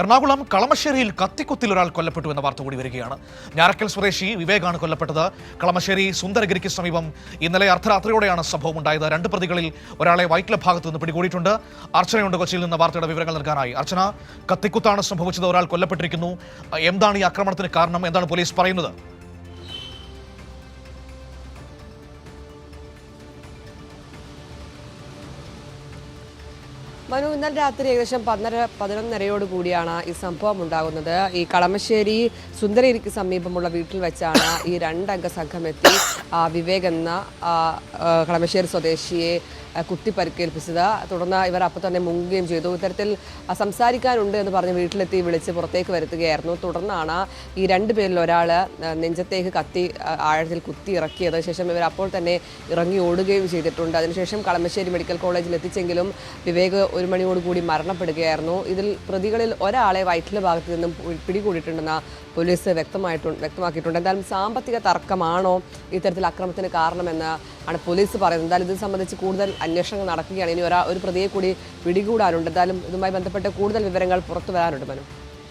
എറണാകുളം കളമശ്ശേരിയിൽ കത്തിക്കുത്തിൽ ഒരാൾ കൊല്ലപ്പെട്ടു എന്ന വാർത്ത കൂടി വരികയാണ്. ഞാറക്കൽ സ്വദേശി വിവേകാണ് കൊല്ലപ്പെട്ടത്. കളമശ്ശേരി സുന്ദരഗിരിക്ക് സമീപം ഇന്നലെ അർദ്ധരാത്രിയോടെയാണ് സംഭവം ഉണ്ടായത്. രണ്ട് പ്രതികളിൽ ഒരാളെ വൈറ്റ്ല ഭാഗത്ത് നിന്ന് പിടികൂടിയിട്ടുണ്ട്. അർച്ചനയുണ്ട് കൊച്ചിയിൽ നിന്ന് വാർത്തയുടെ വിവരങ്ങൾ നൽകാനായി. അർച്ചന കത്തിക്കുത്താണ് സംഭവിച്ചത്. ഒരാൾ കൊല്ലപ്പെട്ടിരിക്കുന്നു. എന്താണ് ഈ ആക്രമണത്തിന് കാരണം? എന്താണ് പോലീസ് പറയുന്നത്? മനു ഇന്നലെ രാത്രി ഏകദേശം പന്ത്രണ്ട് പതിനൊന്നരയോട് കൂടിയാണ് ഈ സംഭവം ഉണ്ടാകുന്നത്. ഈ കളമശ്ശേരി സുന്ദരഗിരിക്ക് സമീപമുള്ള വീട്ടിൽ വെച്ചാണ് ഈ രണ്ടംഗ സംഘം എത്തി വിവേക് എന്ന കളമശ്ശേരി സ്വദേശിയെ കുത്തി പരിക്കേൽപ്പിച്ചത് തുടർന്ന് ഇവർ അപ്പോൾ തന്നെ മുങ്ങുകയും ചെയ്തു. ഇത്തരത്തിൽ സംസാരിക്കാനുണ്ട് എന്ന് പറഞ്ഞ് വീട്ടിലെത്തി വിളിച്ച് പുറത്തേക്ക് വരുത്തുകയായിരുന്നു. തുടർന്നാണ് ഈ രണ്ട് പേരിൽ ഒരാൾ നെഞ്ചത്തേക്ക് കത്തി ആഴത്തിൽ കുത്തി ഇറക്കിയത്. ശേഷം ഇവർ അപ്പോൾ തന്നെ ഇറങ്ങി ഓടുകയും ചെയ്തിട്ടുണ്ട്. അതിനുശേഷം കളമശ്ശേരി മെഡിക്കൽ കോളേജിൽ എത്തിച്ചെങ്കിലും വിവേക് ഒരു മണിയോടുകൂടി മരണപ്പെടുകയായിരുന്നു. ഇതിൽ പ്രതികളിൽ ഒരാളെ വയറ്റിലെ ഭാഗത്ത് നിന്നും പിടികൂടിയിട്ടുണ്ടെന്ന് പോലീസ് വ്യക്തമായിട്ട് വ്യക്തമാക്കിയിട്ടുണ്ട്. എന്തായാലും സാമ്പത്തിക തർക്കമാണോ ഇത്തരത്തിൽ അക്രമത്തിന് കാരണമെന്ന് ആണ് പോലീസ് പറയുന്നത്. എന്തായാലും ഇത് സംബന്ധിച്ച് കൂടുതൽ അന്വേഷണങ്ങൾ നടക്കുകയാണ്. ഇനി ഒരാ ഒരു പ്രതിയെ കൂടി പിടികൂടാനുണ്ട്. എന്തായാലും ഇതുമായി ബന്ധപ്പെട്ട് കൂടുതൽ വിവരങ്ങൾ പുറത്തു വരാനുണ്ട് മനു.